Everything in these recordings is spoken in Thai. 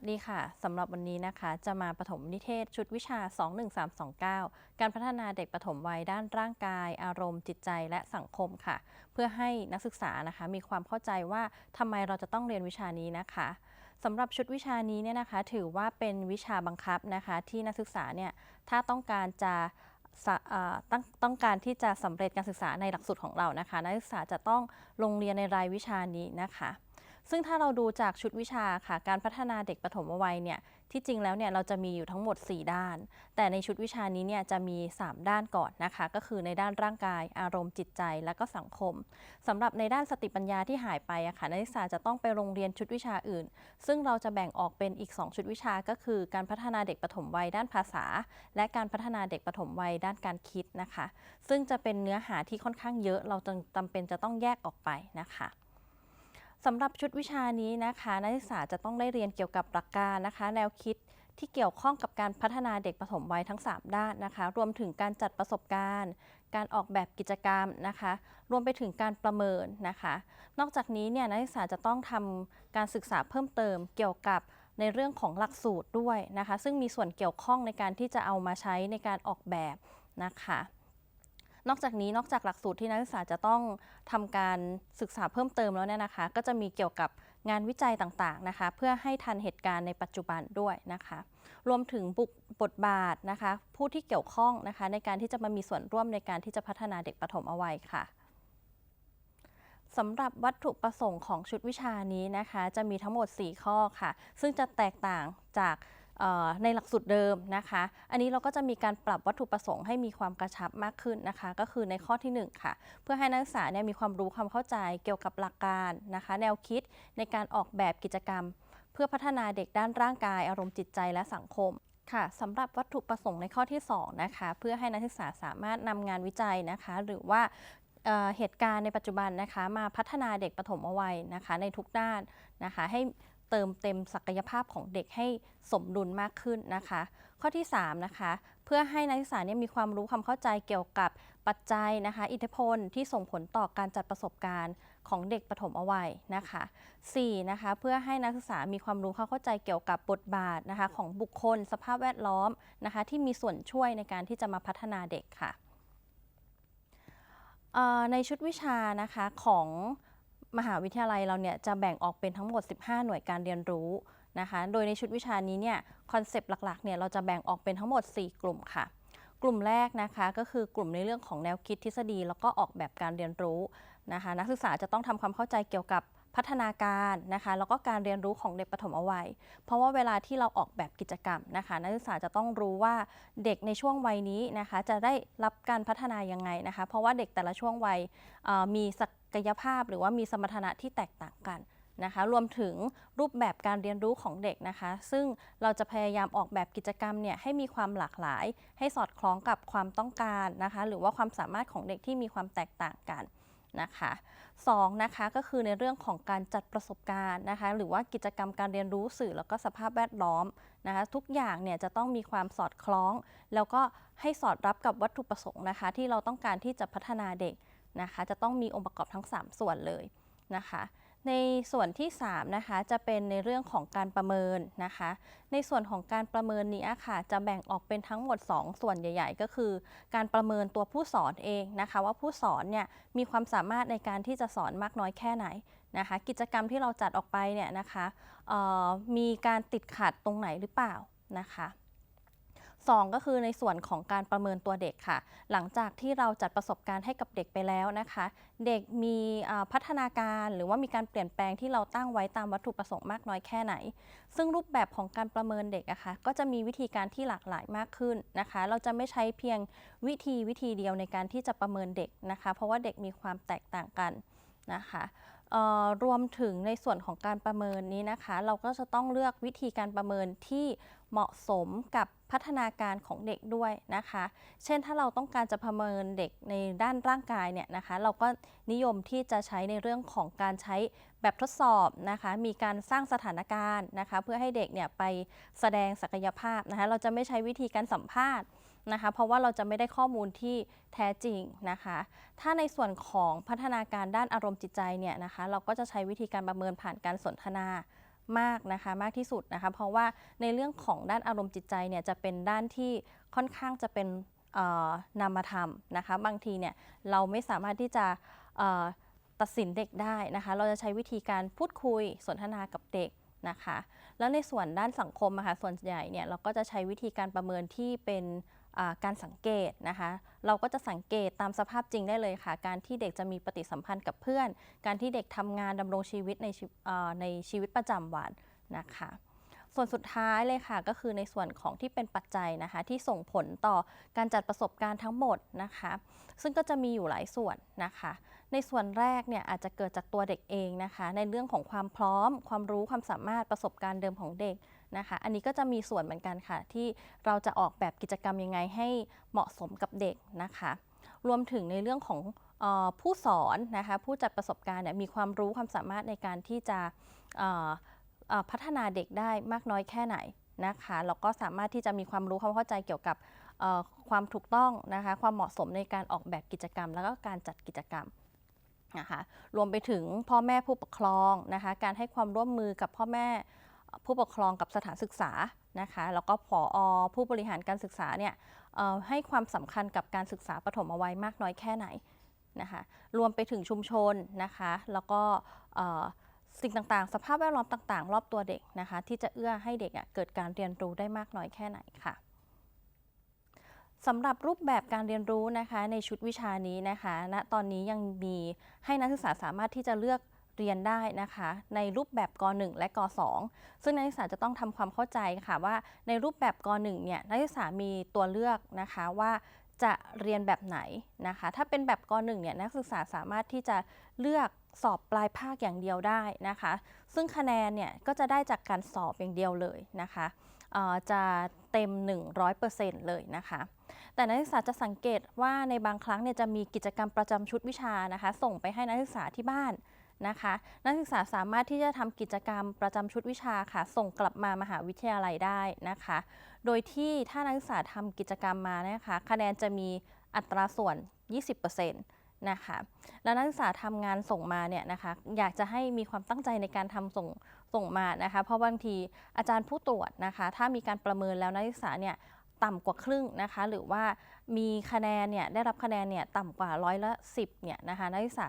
วัสดีค่ะ สำหรับวันนี้นะคะ จะมาปฐมนิเทศชุดวิชา 21329 การพัฒนาเด็กปฐมวัยด้านร่างกาย อารมณ์ จิตใจและสังคมค่ะ เพื่อให้นักศึกษานะคะ มีความเข้าใจว่าทำไมเราจะต้องเรียนวิชานี้นะคะสำหรับชุดวิชานี้เนี่ยนะคะ ถือว่าเป็นวิชาบังคับนะคะ ที่นักศึกษาเนี่ยถ้าต้องการจะต้องต้องการที่จะสำเร็จการศึกษาในหลักสูตรของเรานะคะ นักศึกษาจะต้องลงเรียนในรายวิชานี้นะคะ ซึ่งถ้าเราดูจากชุดวิชาค่ะ การพัฒนาเด็กปฐมวัยเนี่ยที่จริงแล้วเนี่ยเราจะมีอยู่ทั้งหมด 4 ด้าน แต่ในชุดวิชานี้เนี่ยจะมี 3 ด้านก่อนนะคะ ก็คือในด้านร่างกาย อารมณ์จิตใจ และก็สังคมสำหรับในด้านสติปัญญาที่หายไปอะค่ะนักศึกษาจะต้องไปโรงเรียนชุดวิชาอื่น ซึ่งเราจะแบ่งออกเป็นอีก 2 ชุดวิชาก็คือ การพัฒนาเด็กปฐมวัยด้านภาษา และการพัฒนาเด็กปฐมวัยด้านการคิดนะคะ ซึ่งจะเป็นเนื้อหาที่ค่อนข้างเยอะเราจึงจำเป็นจะต้องแยกออกไปนะคะ สำหรับชุดวิชานี้นะคะ นักศึกษาจะต้องได้เรียนเกี่ยวกับหลักการนะคะ แนวคิดที่เกี่ยวข้องกับการพัฒนาเด็กปฐมวัยทั้ง 3 ด้านนะคะ รวมถึงการจัดประสบการณ์ การออกแบบกิจกรรมนะคะ รวมไปถึงการประเมินนะคะ นอกจากนี้เนี่ยนักศึกษาจะต้องทำการศึกษาเพิ่มเติมเกี่ยวกับในเรื่องของหลักสูตรด้วยนะคะ ซึ่งมีส่วนเกี่ยวข้องในการที่จะเอามาใช้ในการออกแบบนะคะ นอกจากนี้นอกจากหลักสูตรที่นักศึกษาจะต้องทำการศึกษาเพิ่มเติมแล้วเนี่ยนะคะ ก็จะมีเกี่ยวกับงานวิจัยต่างๆนะคะ เพื่อให้ทันเหตุการณ์ในปัจจุบันด้วยนะคะ รวมถึงบุกบทบาทนะคะ ผู้ที่เกี่ยวข้องนะคะ ในการที่จะมามีส่วนร่วมในการที่จะพัฒนาเด็กปฐมเอาไวัยค่ะสำหรับวัตถุประสงค์ของชุดวิชานี้นะคะ จะมีทั้งหมด 4 ข้อค่ะ ซึ่งจะแตกต่างจาก ในหลักสูตรเดิมนะคะ อันนี้เราก็จะมีการปรับวัตถุประสงค์ให้มีความกระชับมากขึ้นนะคะ ก็คือในข้อที่1ค่ะ เพื่อให้นักศึกษาเนี่ยมีความรู้ความเข้าใจเกี่ยวกับหลักการนะคะ แนวคิดในการออกแบบกิจกรรม เพื่อพัฒนาเด็กด้านร่างกาย อารมณ์จิตใจและสังคมค่ะสำหรับวัตถุประสงค์ในข้อที่ 2 นะคะ เพื่อให้นักศึกษาสามารถนำงานวิจัยนะคะ หรือว่าเเหตุการณ์ในปัจจุบันนะคะ มาพัฒนาเด็กปฐมวัยนะคะในทุกด้านนะคะ ให้ เติมเต็มศักยภาพของเด็กให้สมดุลมากขึ้นนะคะ ข้อที่3นะคะเพื่อให้นักศึกษาเนี่ยมีความรู้ความเข้าใจเกี่ยวกับปัจจัยนะคะ อิทธิพลที่ส่งผลต่อการจัดประสบการณ์ของเด็กปฐมวัยนะคะ 4. นะคะเพื่อให้นักศึกษามีความรู้ความเข้าใจเกี่ยวกับบทบาทนะคะของบุคคลสภาพแวดล้อมนะคะที่มีส่วนช่วยในการที่จะมาพัฒนาเด็กค่ะในชุดวิชานะคะของ มหาวิทยาลัยเราเนี่ยจะแบ่งออกเป็นทั้งหมด 15 หน่วยการเรียนรู้นะคะ โดยในชุดวิชานี้เนี่ยคอนเซปต์หลักๆเนี่ยเราจะแบ่งออกเป็นทั้งหมด 4 กลุ่มค่ะ กลุ่มแรกนะคะก็คือกลุ่มในเรื่องของแนวคิดทฤษฎี แล้วก็ออกแบบการเรียนรู้นะคะ นักศึกษาจะต้องทำความเข้าใจเกี่ยวกับพัฒนาการนะคะแล้วก็การเรียนรู้ของเด็กปฐมวัยเพราะว่าเวลาที่เราออกแบบกิจกรรมนะคะ นักศึกษาจะต้องรู้ว่าเด็กในช่วงวัยนี้นะคะ จะได้รับการพัฒนายังไงนะคะ เพราะว่าเด็กแต่ละช่วงวัยมีศัก กายภาพหรือว่ามีสมรรถนะที่แตกต่างกันนะคะรวมถึงรูปแบบการเรียนรู้ของเด็กนะคะ ซึ่งเราจะพยายามออกแบบกิจกรรมเนี่ยให้มีความหลากหลาย ให้สอดคล้องกับความต้องการนะคะ หรือว่าความสามารถของเด็กที่มีความแตกต่างกันนะคะสองนะคะก็คือในเรื่องของการจัดประสบการณ์นะคะ หรือว่ากิจกรรมการเรียนรู้สื่อแล้วก็สภาพแวดล้อมนะคะ ทุกอย่างเนี่ยจะต้องมีความสอดคล้อง แล้วก็ให้สอดรับกับวัตถุประสงค์นะคะ ที่เราต้องการที่จะพัฒนาเด็ก นะคะ จะต้องมีองค์ประกอบทั้ง 3 ส่วนเลยนะคะ ในส่วนที่3นะคะจะเป็นในเรื่องของการประเมินนะคะ ในส่วนของการประเมินนี้ค่ะ จะแบ่งออกเป็นทั้งหมด 2 ส่วนใหญ่ ๆ ก็คือ การประเมินตัวผู้สอนเองนะคะ ว่าผู้สอนเนี่ยมีความสามารถในการที่จะสอนมากน้อยแค่ไหนนะคะ กิจกรรมที่เราจัดออกไปเนี่ยนะคะมีการติดขัดตรงไหนหรือเปล่านะคะ สองก็คือในส่วนของการประเมินตัวเด็กค่ะ หลังจากที่เราจัดประสบการณ์ให้กับเด็กไปแล้วนะคะ เด็กมีพัฒนาการหรือว่ามีการเปลี่ยนแปลงที่เราตั้งไว้ตามวัตถุประสงค์มากน้อยแค่ไหน ซึ่งรูปแบบของการประเมินเด็กอะคะก็จะมีวิธีการที่หลากหลายมากขึ้นนะคะ เราจะไม่ใช้เพียงวิธีวิธีเดียวในการที่จะประเมินเด็กนะคะ เพราะว่าเด็กมีความแตกต่างกันนะคะรวมถึงในส่วนของการประเมินนี้นะคะ เราก็จะต้องเลือกวิธีการประเมินที่ เหมาะสมกับพัฒนาการของเด็กด้วยนะคะ เช่นถ้าเราต้องการจะประเมินเด็กในด้านร่างกายเนี่ยนะคะ เราก็นิยมที่จะใช้ในเรื่องของการใช้แบบทดสอบนะคะ มีการสร้างสถานการณ์นะคะ เพื่อให้เด็กเนี่ยไปแสดงศักยภาพนะคะ เราจะไม่ใช้วิธีการสัมภาษณ์นะคะ เพราะว่าเราจะไม่ได้ข้อมูลที่แท้จริงนะคะ ถ้าในส่วนของพัฒนาการด้านอารมณ์จิตใจเนี่ยนะคะ เราก็จะใช้วิธีการประเมินผ่านการสนทนา มากนะคะมากที่สุดนะคะ เพราะว่าในเรื่องของด้านอารมณ์จิตใจเนี่ยจะเป็นด้านที่ค่อนข้างจะเป็นนามธรรมนะคะ บางทีเนี่ยเราไม่สามารถที่จะตัดสินเด็กได้นะคะ เราจะใช้วิธีการพูดคุยสนทนากับเด็กนะคะ แล้วในส่วนด้านสังคมอะคะส่วนใหญ่เนี่ยเราก็จะใช้วิธีการประเมินที่เป็น การสังเกตนะคะ เราก็จะสังเกตตามสภาพจริงได้เลยค่ะ การที่เด็กจะมีปฏิสัมพันธ์กับเพื่อน การที่เด็กทำงานดำรงชีวิตในในชีวิตประจำวันนะคะ ส่วนสุดท้ายเลยค่ะก็คือในส่วนของที่เป็นปัจจัยนะคะ ที่ส่งผลต่อการจัดประสบการณ์ทั้งหมดนะคะ ซึ่งก็จะมีอยู่หลายส่วนนะคะ ในส่วนแรกเนี่ยอาจจะเกิดจากตัวเด็กเองนะคะ ในเรื่องของความพร้อม ความรู้ความสามารถประสบการณ์เดิมของเด็กนะคะ อันนี้ก็จะมีส่วนเหมือนกันค่ะ ที่เราจะออกแบบกิจกรรมยังไงให้เหมาะสมกับเด็กนะคะ รวมถึงในเรื่องของออผู้สอนนะคะ ผู้จัดประสบการณ์เนี่ยมีความรู้ความสามารถในการที่จะพัฒนาเด็กได้มากน้อยแค่ไหนนะคะแล้วก็สามารถที่จะมีความรู้ความเข้าใจเกี่ยวกับความถูกต้องนะคะ ความเหมาะสมในการออกแบบกิจกรรม แล้วก็การจัดกิจกรรม นะคะ รวมไปถึงพ่อแม่ผู้ปกครองนะคะ การให้ความร่วมมือกับพ่อแม่ผู้ปกครองกับสถานศึกษานะคะ แล้วก็ผออผู้บริหารการศึกษาเนี่ยให้ความสำคัญกับการศึกษาปฐมวัยมากน้อยแค่ไหนนะคะรวมไปถึงชุมชนนะคะ แล้วก็สิ่งต่างๆ สภาพแวดล้อมต่าง ๆ รอบตัวเด็กนะคะ ที่จะเอื้อให้เด็กอะเกิดการเรียนรู้ได้มากน้อยแค่ไหนค่ะ สำหรับรูปแบบการเรียนรู้นะคะในชุดวิชานี้นะคะณตอนนี้ยังมีให้นักศึกษาสามารถที่จะเลือกเรียนได้นะคะ ในรูปแบบก .1 และก .2 ซึ่งนักศึกษาจะต้องทำความเข้าใจค่ะว่าในรูปแบบก .1 เนี่ยนักศึกษามีตัวเลือกนะคะว่าจะเรียนแบบไหนนะคะ ถ้าเป็นแบบก .1 เนี่ยนักศึกษาสามารถที่จะเลือกสอบปลายภาคอย่างเดียวได้นะคะ ซึ่งคะแนนเนี่ยก็จะได้จากการสอบอย่างเดียวเลยนะคะจะเต็ม 100%เลยนะคะ แต่นักศึกษาจะสังเกตว่าในบางครั้งเนี่ยจะมีกิจกรรมประจำชุดวิชานะคะ ส่งไปให้นักศึกษาที่บ้านนะคะ นักศึกษาสามารถที่จะทำกิจกรรมประจำชุดวิชาค่ะ ส่งกลับมามหาวิทยาลัยได้นะคะ โดยที่ถ้านักศึกษาทำกิจกรรมมานะคะ คะแนนจะมีอัตราส่วน 20% นะคะแล้วนักศึกษาทำงานส่งมาเนี่ยนะคะอยากจะให้มีความตั้งใจในการทำส่งส่งมานะคะเพราะบางทีอาจารย์ผู้ตรวจนะคะถ้ามีการประเมินแล้วนักศึกษาเนี่ยต่ำกว่าครึ่งนะคะหรือว่ามีคะแนนเนี่ยได้รับคะแนนเนี่ยต่ำกว่าร้อยละ10เนี่ยนะคะนักศึกษา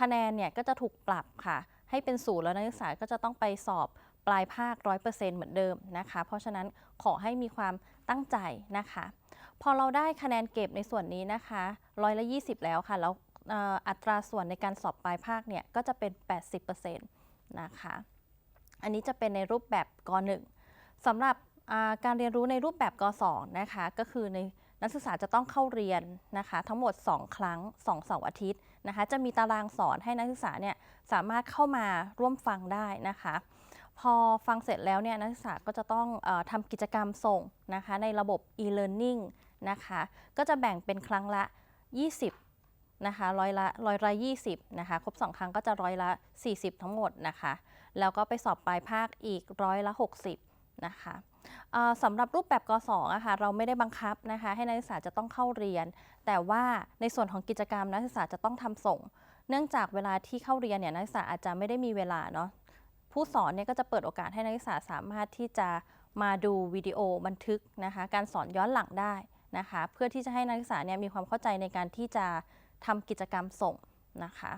คะแนนเนี่ยก็จะถูกปรับค่ะ ให้เป็นศูนย์แล้วนักศึกษาก็จะต้องไปสอบปลายภาค 100%เหมือนเดิมนะคะ เพราะฉะนั้นขอให้มีความตั้งใจนะคะ พอเราได้คะแนนเก็บในส่วนนี้นะคะร้อยละ20 แล้วค่ะ แล้ว อัตราส่วนในการสอบปลายภาคเนี่ยก็จะเป็น 80%นะคะ อันนี้จะเป็นในรูปแบบก .1 สำหรับการเรียนรู้ในรูปแบบก .2 นะคะ ก็คือในนักศึกษาจะต้องเข้าเรียนนะคะ ทั้งหมด 2 ครั้ง2เสาร์อาทิตย์นะคะ จะมีตารางสอนให้นักศึกษาเนี่ยสามารถเข้ามาร่วมฟังได้นะคะ พอฟังเสร็จแล้วเนี่ยนักศึกษาก็จะต้องอทำกิจกรรมส่งนะคะ ในระบบ e-learning นะคะ ก็จะแบ่งเป็นครั้งละ 20 นะคะร้อยละร้อยละ20นะคะครบ 2 ครั้งก็จะร้อยละ 40 ทั้งหมดนะคะ แล้วก็ไปสอบปลายภาคอีกร้อยละ 60 นะคะสำหรับรูปแบบก .2 อะค่ะเราไม่ได้บังคับนะคะ ให้นักศึกษาจะต้องเข้าเรียน แต่ว่าในส่วนของกิจกรรมนักศึกษาจะต้องทำส่ง เนื่องจากเวลาที่เข้าเรียนเนี่ยนักศึกษาอาจจะไม่ได้มีเวลาเนาะผู้สอนเนี่ยก็จะเปิดโอกาสให้นักศึกษาสามารถที่จะมาดูวิดีโอบันทึกนะคะ การสอนย้อนหลังได้นะคะ เพื่อที่จะให้นักศึกษาเนี่ยมีความเข้าใจในการที่จะ ทำกิจกรรมส่งนะคะ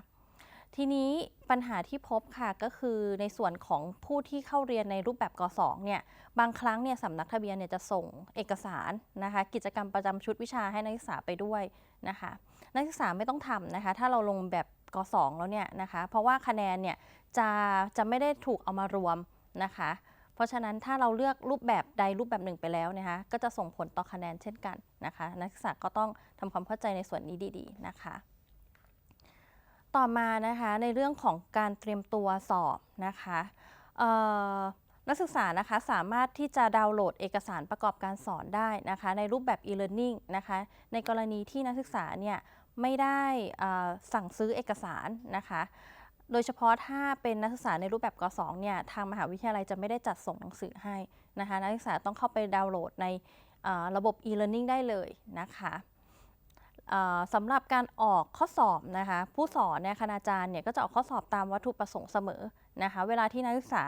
ทีนี้ปัญหาที่พบค่ะก็คือในส่วนของผู้ที่เข้าเรียนในรูปแบบก .2 เนี่ยบางครั้งเนี่ยสำนักทะเบียนเนี่ยจะส่งเอกสารนะคะกิจกรรมประจำชุดวิชาให้นักศึกษาไปด้วยนะคะนักศึกษาไม่ต้องทำนะคะถ้าเราลงแบบก .2 แล้วเนี่ยนะคะเพราะว่าคะแนนเนี่ยจะจะไม่ได้ถูกเอามารวมนะคะ เพราะฉะนั้นถ้าเราเลือกรูปแบบใดรูปแบบหนึ่งไปแล้วนะคะก็จะส่งผลต่อคะแนนเช่นกันนะคะ นักศึกษาก็ต้องทำความเข้าใจในส่วนนี้ดี ๆ นะคะ ต่อมานะคะในเรื่องของการเตรียมตัวสอบนะคะนักศึกษานะคะสามารถที่จะดาวน์โหลดเอกสารประกอบการสอนได้นะคะ ในรูปแบบ e-learning นะคะ ในกรณีที่นักศึกษาเนี่ยไม่ได้สั่งซื้อเอกสารนะคะ โดยเฉพาะถ้าเป็นนักศึกษาในรูปแบบก .2 เนี่ยทางมหาวิทยาลัยจะไม่ได้จัดส่งหนังสือให้นะคะนักศึกษาต้องเข้าไปดาวน์โหลดในระบบ e-learning ได้เลยนะคะสำหรับการออกข้อสอบนะคะผู้สอนเนี่ยคณาจารย์เนี่ยก็จะออกข้อสอบตามวัตถุประสงค์เสมอนะคะเวลาที่นักศึกษา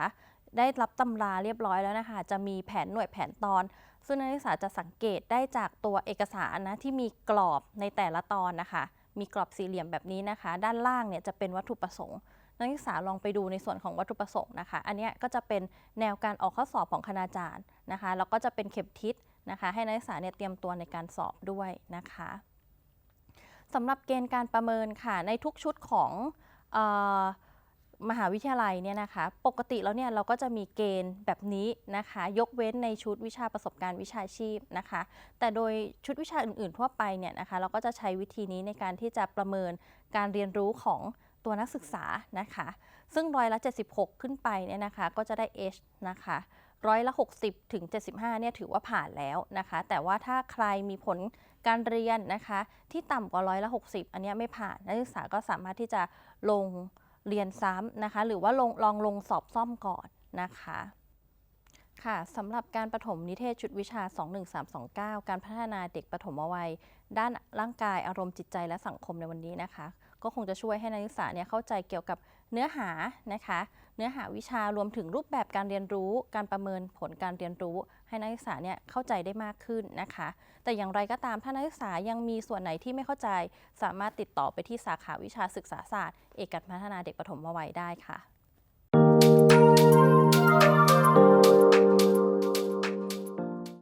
ได้รับตำราเรียบร้อยแล้วนะคะจะมีแผนหน่วยแผนตอน ซึ่งนักศึกษาจะสังเกตได้จากตัวเอกสารนะที่มีกรอบในแต่ละตอนนะคะ มีกรอบสี่เหลี่ยมแบบนี้นะคะ ด้านล่างเนี่ยจะเป็นวัตถุประสงค์นักศึกษาลองไปดูในส่วนของวัตถุประสงค์นะคะ อันนี้ก็จะเป็นแนวการออกข้อสอบของคณาจารย์นะคะแล้วก็จะเป็นเข็มทิศนะคะ ให้นักศึกษาเนี่ยเตรียมตัวในการสอบด้วยนะคะสำหรับเกณฑ์การประเมินค่ะในทุกชุดของอ มหาวิทยาลัยเนี่ยนะคะ ปกติแล้วเนี่ยเราก็จะมีเกณฑ์แบบนี้นะคะ ยกเว้นในชุดวิชาประสบการณ์วิชาชีพนะคะ แต่โดยชุดวิชาอื่น ๆ ทั่วไปเนี่ยนะคะ เราก็จะใช้วิธีนี้ในการที่จะประเมินการเรียนรู้ของตัวนักศึกษานะคะ ซึ่งร้อยละ 76 ขึ้นไปเนี่ยนะคะ ก็จะได้ H นะคะร้อยละ 60 ถึง 75 เนี่ยถือว่าผ่านแล้วนะคะ แต่ว่าถ้าใครมีผลการเรียนนะคะ ที่ต่ำกว่าร้อยละ 60 อันนี้ไม่ผ่านนักศึกษาก็สามารถที่จะลง เรียนซ้ำนะคะ หรือว่าลองลองลงสอบซ่อมก่อนนะคะค่ะสำหรับการประถมนิเทศชุดวิชา 21329 การพัฒนาเด็กประถมวัย ด้านร่างกายอารมณ์จิตใจและสังคมในวันนี้นะคะ ก็คงจะช่วยให้นักศึกษาเนี่ยเข้าใจเกี่ยวกับ เนื้อหานะคะ เนื้อหาวิชารวมถึงรูปแบบการเรียนรู้ การประเมินผลการเรียนรู้ ให้นักศึกษาเนี่ยเข้าใจได้มากขึ้นนะคะ แต่อย่างไรก็ตามถ้านักศึกษายังมีส่วนไหนที่ไม่เข้าใจ สามารถติดต่อไปที่สาขาวิชาศึกษาศาสตร์ เอกการพัฒนาเด็กปฐมวัยได้ค่ะ